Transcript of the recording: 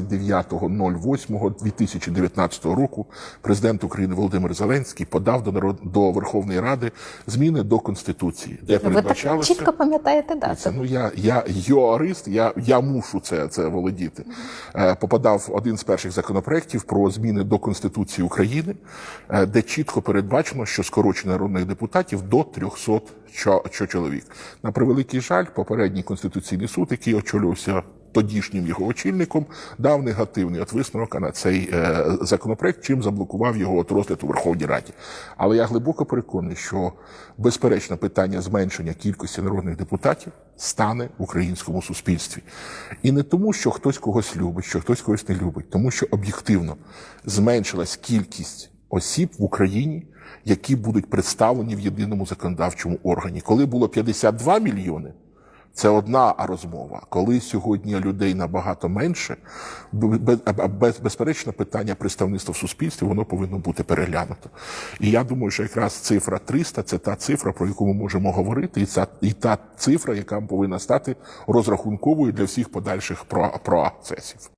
29.08.2019 року президент України Володимир Зеленський подав до народ до Верховної Ради зміни до Конституції, де Ви так передбачалося чітко пам'ятаєте це, дату. ну я, я юрист, я, я мушу це, це володіти. Е, попадав один з перших законопроєктів про зміни до Конституції України, е, де чітко передбачено, що скорочення народних депутатів до 300 чо- чо- чоловік. На превеликий жаль, попередній конституційний суд, який очолювався тодішнім його очільником, дав негативний от висновок на цей е, законопроект, чим заблокував його от розгляд у Верховній Раді. Але я глибоко переконаний, що безперечно питання зменшення кількості народних депутатів стане в українському суспільстві. І не тому, що хтось когось любить, що хтось когось не любить, тому що об'єктивно зменшилась кількість осіб в Україні, які будуть представлені в єдиному законодавчому органі. Коли було 52 мільйони, це одна розмова. Коли сьогодні людей набагато менше, без, безперечно, питання представництва в суспільстві воно повинно бути переглянуто. І я думаю, що якраз цифра 300 – це та цифра, про яку ми можемо говорити, і ця і та цифра, яка повинна стати розрахунковою для всіх подальших про- процесів.